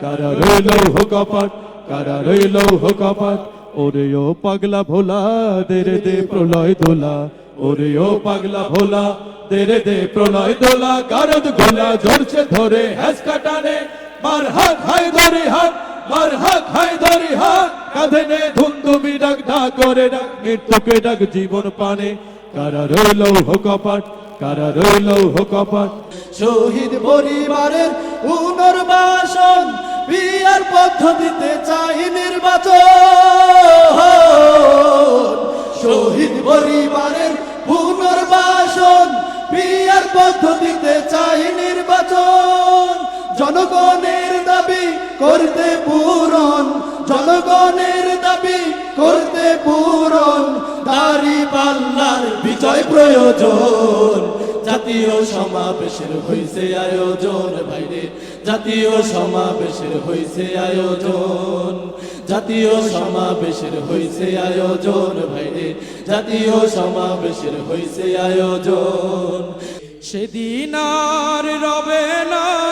কারা রইল হোকাপাট কারা রইল হোকাপাট ওরে ও পাগলা ভোলা, দেরে দে প্রলয় দোলা ওরে ও পাগলা ভোলা, দেরে দে প্রলয় দোলা, গারদ গোলা ঝরছে ধরে, হ্যাস কাটানে, মার হাত হাই ধরে হাত, মার হাত হাই ধরে হাত কাঁধে নে ধুন্দুমি ডাক ডাক করে ডাক, মৃত্যুকে ডাক জীবন পানে কারা রইল হোকাপাট কারা রইল হোকাপাট শহীদ পরিবারের পুনর্বাসন, বিয়ার পদ্ধতিতে চাই নির্বাচন। শহীদ পরিবারের পুনর্বাসন, বিয়ার পদ্ধতিতে চাই নির্বাচন। জনগণের দাবি করতে পূরণ, জনগণের দাবি করতে পূরণ, দাড়ি পাল্লার বিজয় প্রয়োজন। জাতীয় সমাবেশের হইছে আয়োজন ভাইরে জাতীয় সমাবেশের হইছে আয়োজন। জাতীয় সমাবেশের হইছে আয়োজন ভাইরে জাতীয় সমাবেশের হইছে আয়োজন। সেদিন আর রবে না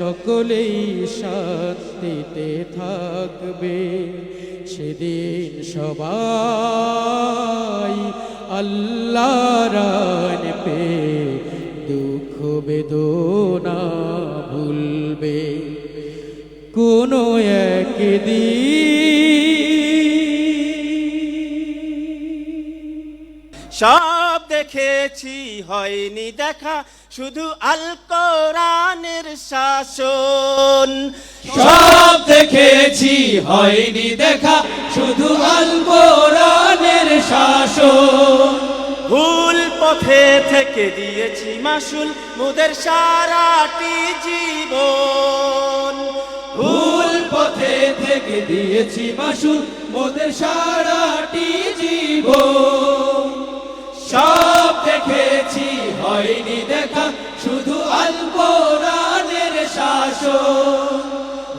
সকলেই শান্তিতে থাকবে। সেদিন সবাই আল্লাহ রান পে দুঃখ বেদনা ভুলবে। কোনো একদিন সব দেখেছি, হয়নি দেখা। শুধু আল কোরআনের শাসন। সব দেখেছি হয়নি দেখা শুধু আল কোরআনের শাসন। ভুল পথে থেকে দিয়েছি মাসুল মোদের সারাটি জীবন। ভুল পথে থেকে দিয়েছি মাসুল মোদের সারাটি জীবন। সব দেখেছি হয়নি দেখা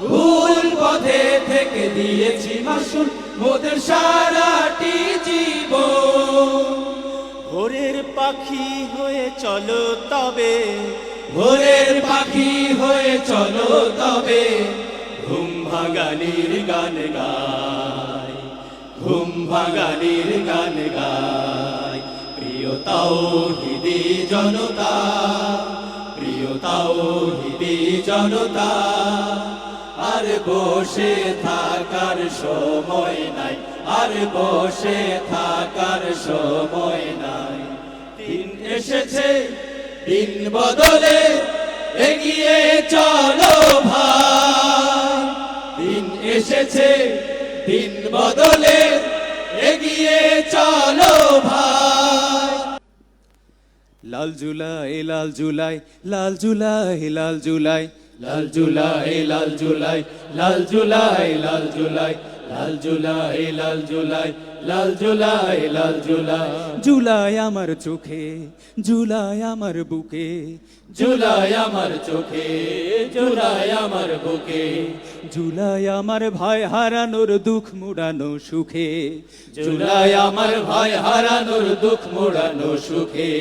ভুল পথে থেকে দিয়েছি মাসুল মোদের সারাটি জীবন। ভোরের পাখি হয়ে চলো তবে। ভোরের পাখি হয়ে চলো তবে। ঘুম ভাঙানির গান গায় ঘুম ভাঙানির গান গায় প্রিয় তাওহিদি জনতা জনতা আর বসে থাকার সময় নাই, আর বসে থাকার সময় নাই। দিন এসেছে, দিন বদলে, এগিয়ে চলো ভাই। দিন এসেছে, দিন বদলে, এগিয়ে চলো ভাই। লাল জুলাই লাল জুলাই লাল জুলাই লাল জুলাই লাল জুলাই লাল জুলাই লাল জুলাই লাল জুলাই লাল জুলাই লাল জুলাই লাল জুলাই লাল জুলাই। জুলাই আমার চোখে জুলাই আমার বুকে। জুলাই আমার চোখে জুলাই আমার বুকে। জুলাই আমার ভাই হারানোর দুঃখ মুড়ানো সুখে। জুলাই আমার ভাই হারানোর দুঃখ মুড়ানো সুখে।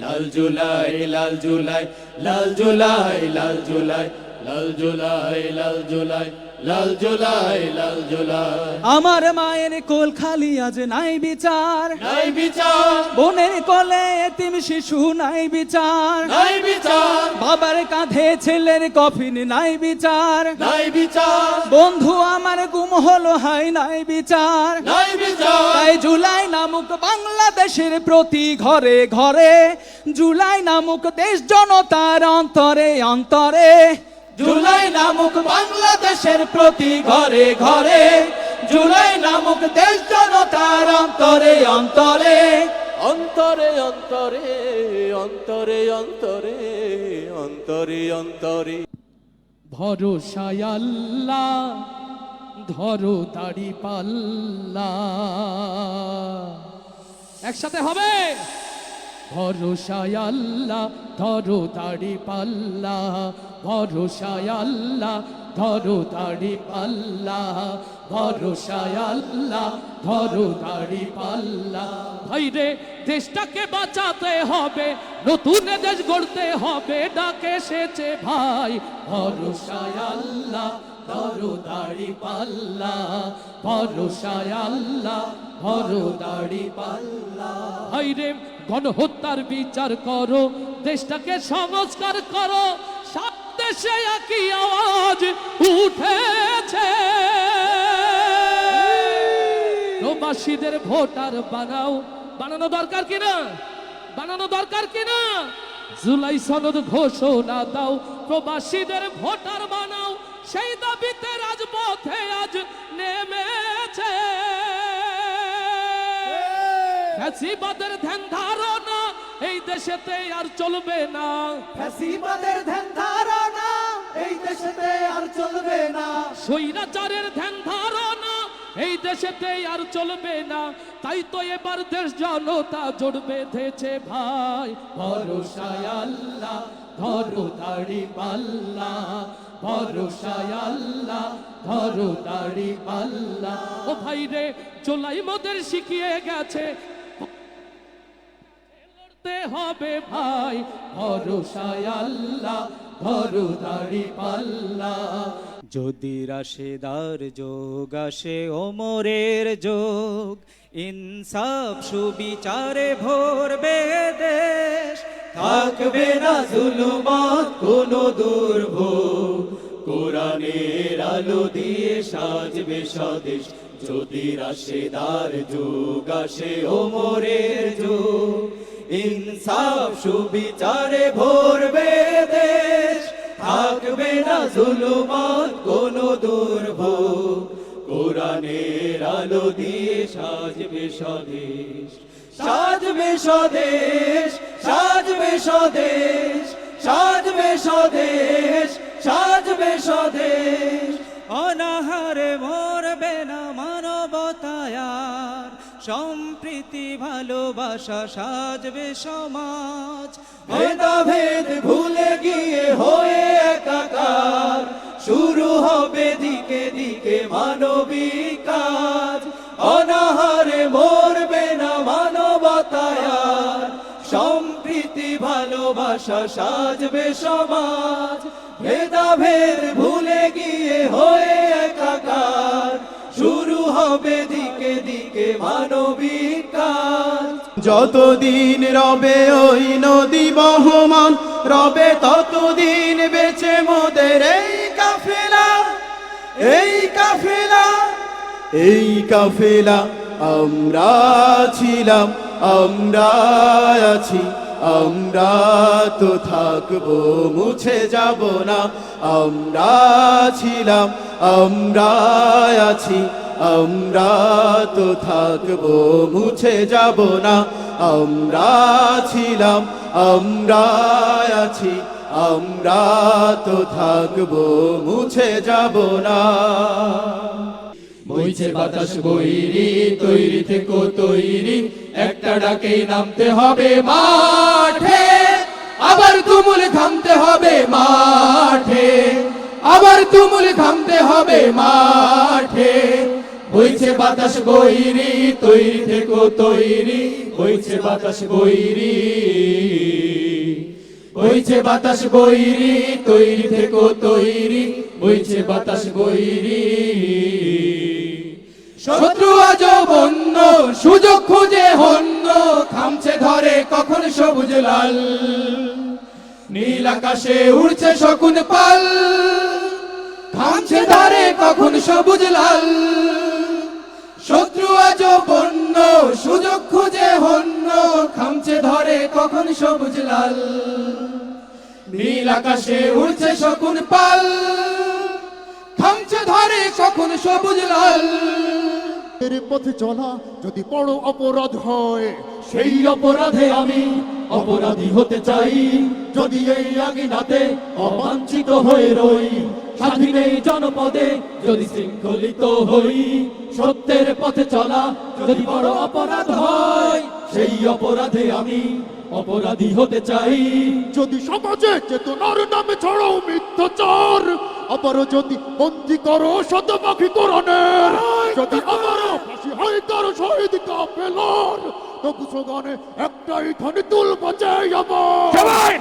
লাল জুলাই লাল জুলাই লাল জুলাই লাল জুলাই লাল জুলাই লাল জুলাই। লাল জুলাই লাল জুলাই। আমার মায়ের কোল খালি আজ নাই বিচার। নাই বিচার। বোনের কোলে এতিম শিশু নাই বিচার। নাই বিচার। বাবার কাঁধে ছেলের কফিন নাই বিচার। নাই বিচার। বন্ধু আমার গুম হলো হাই নাই বিচার। নাই বিচার। তাই জুলাই নামক বাংলাদেশের প্রতি ঘরে ঘরে। জুলাই নামক দেশ জনতার অন্তরে অন্তরে। জুলাই নামক বাংলাদেশের প্রতি ঘরে ঘরে। জুলাই নামক দেশ জনতার অন্তরে অন্তরে। অন্তরে অন্তরে অন্তরে অন্তরে অন্তরে অন্তরে। ভরসায় আল্লাহ ধরো দাড়ি পাল্লা। একসাথে হবে? ভরসায় আল্লাহ, ধরো দাড়ি পাল্লা। ভরসায় আল্লাহ, ধরো দাড়ি পাল্লা। ভরসায় আল্লাহ, ধরো দাড়ি পাল্লা। ভাই রে দেশটাকে বাঁচাতে হবে, নতুন দেশ গড়তে হবে, ডাকে এসেছে ভাই। ভরসায় আল্লাহ, ধরো দাড়ি পাল্লা। ভরসায় আল্লাহ, ধরো দাড়ি পাল্লা। ভাই রে গণহত্যার বিচার করো, দেশটাকে সংস্কার করো। সব দেশে একই আওয়াজ উঠেছে। প্রবাসীদের ভোটার বানাও। বানানো দরকার কিনা বানানো দরকার কিনা জুলাই সনদ ঘোষণা দাও, প্রবাসীদের ভোটার বানাও। সেই দাবিতে রাজপথে আজ নেমেছে ফ্যাসিবাদের ধ্যান ধারণা এই দেশেতে আর চলবে না। ফ্যাসিবাদের ধ্যান ধারণা এই দেশেতে আর চলবে না। স্বৈরাচারের ধ্যান ধারণা এই দেশেতে আর চলবে না। তাই তো এবার দেশ জনতা জোট বেঁধেছে ভাই। ভরসায় আল্লাহ ধরো দাড়ি পাল্লা। ভরসায় আল্লাহ ধরো দাড়ি পাল্লা। ও ভাই রে চোলাই মোদের শিখিয়ে গেছে লড়তে হবে ভাই। ভরসায় আল্লাহ ধরো দাড়ি পাল্লা। যদি রাশেদার যোগ আসে ওমরের যোগ, ইনসাফ, সুবিচারে ভরবে দেশ থাকবে না জুলুমত, কোনো দুর্ভোগ। কোরআনের আলো দিয়ে সাজবে স্বদেশ। যদি রাশেদার যুগ আসে ওমরের যুগ ইনসাফ সুবিচারে ভরবে দেশ। থাকবে না জুলুমত, কোন দুর্ভোগ। কোরআনের আলো দিয়ে সাজবে স্বদেশ। সাজবে স্বদেশ সাজবে স্বদেশ সাজবে স্বদেশ সাজবে স্বদেশ। অনাহারে মরবে সম্প্রীতি, ভালোবাসা সাজবে সমাজ। ভেদাভেদ ভুলে গিয়ে হয়ে একাকার। শুরু হবে দিকে দিকে মানবিক কাজ অনাহারে মরবে না মানবতায়ার। সম্প্রীতি, ভালোবাসা সাজবে সমাজ। ভেদাভেদ ভুলে গিয়ে হয়ে একাকার। শুরু হবে দিকে দিকে মানবিক যতদিন রবে ওই নদী বহমান, রবে ততদিন বেঁচে মোদের এই কাফেলা এই কাফেলা এই কাফেলা। আমরা ছিলাম, আমরা আছি, আমরা তো থাকব, মুছে যাব না। আমরা ছিলাম, আমরা আছি আমরা তো থাকব, মুছে যাব না। আমরা ছিলাম, আমরা আছি। আমরা তো থাকব, মুছে যাব না। বইছে বাতাস, বৈরি তৈরি থেকে, তৈরি। একটা ডাকেই নামতে হবে মাঠে। আবার তুমুল থামতে হবে মাঠে। আবার তুমুল থামতে হবে মাঠে। বইছে বাতাস বৈরি, তৈরি থেকে তৈরি। বইছে বাতাস বৈরি বইছে বাতাস বৈরি, তৈরি থেকে তৈরি। বইছে বাতাস বৈরি। শত্রু আজ বন্য, সুযোগ খুঁজে হন্য, খামছে ধরে কখন সবুজ লাল। নীল আকাশে উড়ছে শকুন পাল, খামছে ধরে কখন সবুজ লাল। শত্রু আজ বন্য সুযোগ খুঁজে হন্য খামছে ধরে কখন সবুজ লাল। নীল আকাশে উড়ছে শকুন পাল খামছে ধরে কখন সবুজ লাল। এর পথে চলা যদি বড় অপরাধ হয় সেই অপরাধে আমি অপরাধী হতে চাই। যদি এই আঙিনাতে অবাঞ্ছিত হয়ে রই স্বাধীন এই জনপদে যদি শৃঙ্খলিত হই সত্যের পথে চলা যদি বড় অপরাধ হয় সেই অপরাধে আমি অপরাধী হতে চাই। যদি সমাজে চেতনার নামে ছড়াও মিথ্যাচার আবার যদি বন্দি করো শতপাখি কোরআনের যদি আবারও ফাঁসি হয় কারও শহীদ কাফেলার তবু সগানে একটাই ধ্বনি তুল বাজে আমার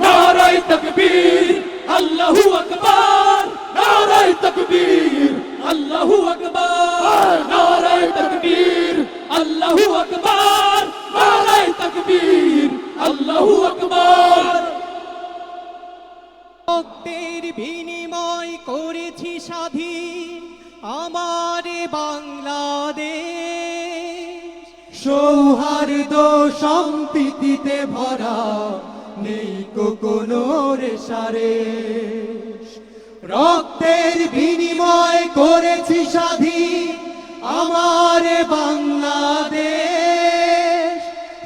নারাই তকবীর আল্লাহু আকবার। নারাই তকবীর আল্লাহু আকবার নারাই তকবীর আল্লাহু আকবার নারাই তকবীর আল্লাহু আকবার। রক্তের বিনিময় করেছি স্বাধীন আমার বাংলাদেশ। সৌহার্দ্য সম্প্রীতিতে ভরা নেই কোনো রেশারে। রক্তের বিনিময় করেছি স্বাধীন। আমার বাংলাদেশ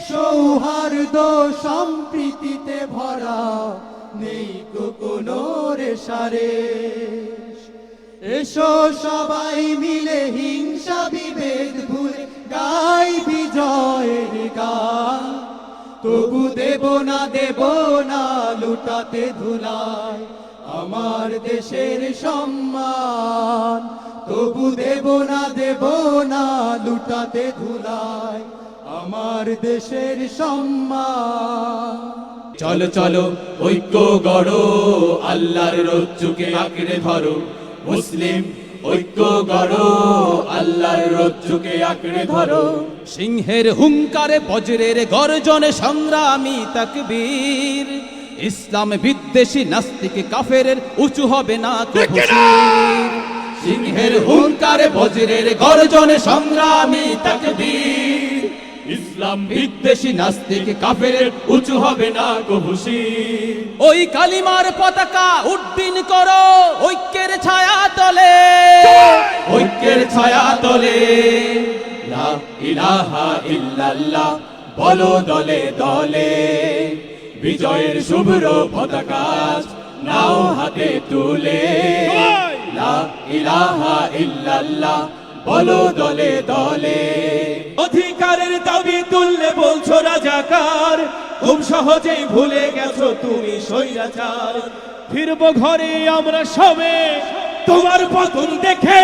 সৌহার্দ্য সম্প্রীতিতে ভরা নেই কোনো রেশারে। এসো সবাই মিলে হিংসা বিভেদ ভুলে গাই বিজয়ের গান। তবু দেব না দেব না, লুটাতে ধুলাই আমার দেশের সম্মান। তবু দেব না দেব না, লুটাতে ধুলাই আমার দেশের সম্মান। চলো চলো, ঐক্য গড়ো, আল্লাহর রজ্জুকে আঁকড়ে ধরো। মুসলিম, ঐক্য গড়ো, আল্লাহর রজ্জুকে আঁকড়ে ধরো। সিংহের হুঙ্কারে বজ্রের গর্জনে সংগ্রামী তাকবীর। ইসলাম বিদ্বেষী নাস্তিক কাফেরের উঁচু হবে না। সিংহের হুঙ্কারে বজ্রের গর্জনে সংগ্রামী তাকবীর। ইসলাম বিদ্বেষী নাস্তিক কাফের উঁচু হবে না কহুশি ওই কালিমার পতাকা উড্ডীন করো ঐক্যের ছায়া তলে। ঐক্যের ছায়া তলে। লা ইলাহা ইল্লাল্লাহ বলো দলে দলে। বিজয়ের শুভ্র পতাকা নাও হাতে তুলে। লা ইলাহা ইল্লাল্লাহ বলো দলে দলে। অধিকারের দাবি তুললে বলছো রাজাকার। খুব সহজেই ভুলে গেছো তুমি স্বৈরাচার। ফিরবো ঘরে আমরা সবে তোমার পতন দেখে।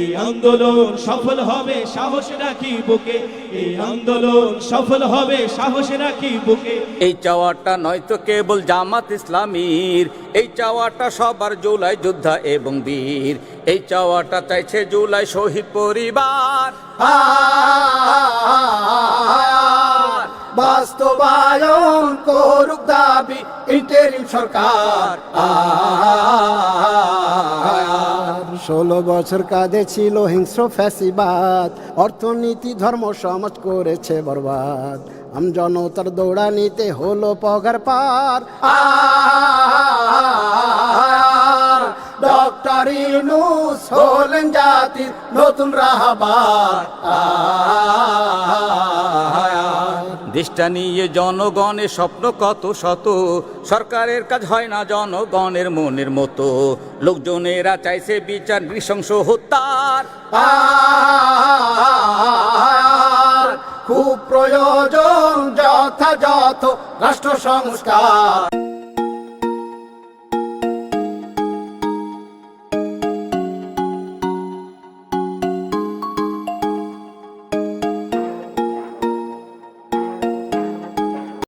এই আন্দোলন সফল হবে সাহস রাখি বুকে। এই আন্দোলন সফল হবে সাহস রাখি বুকে। এই চাওয়াটা নয়তো কেবল জামাত ইসলামীর এই চাওয়াটা সবার জুলাই যোদ্ধা এবং বীর। এই চাওয়াটা চাইছে জুলাই শহীদ পরিবার। বাস্তবায়ন করুক দাবি ইন্টারিম সরকার। ষোলো বছর কাঁধে ছিল হিংস্র ফ্যাসিবাদ। অর্থনীতি, ধর্ম, সমাজ করেছে বরবাদ। আম জনতার দৌড়ানিতে হলো পগার পার। ডক্টর ইউনুস হলেন জাতির নতুন রাহবার। দেশটা নিয়ে জনগণের স্বপ্ন কত শত? সরকারের কাজ হয় না জনগণের মনের মতো। লোকজনেরা চাইছে বিচার, নৃশংস হত্যার খুব প্রয়োজন যথাযথ রাষ্ট্র সংস্কার।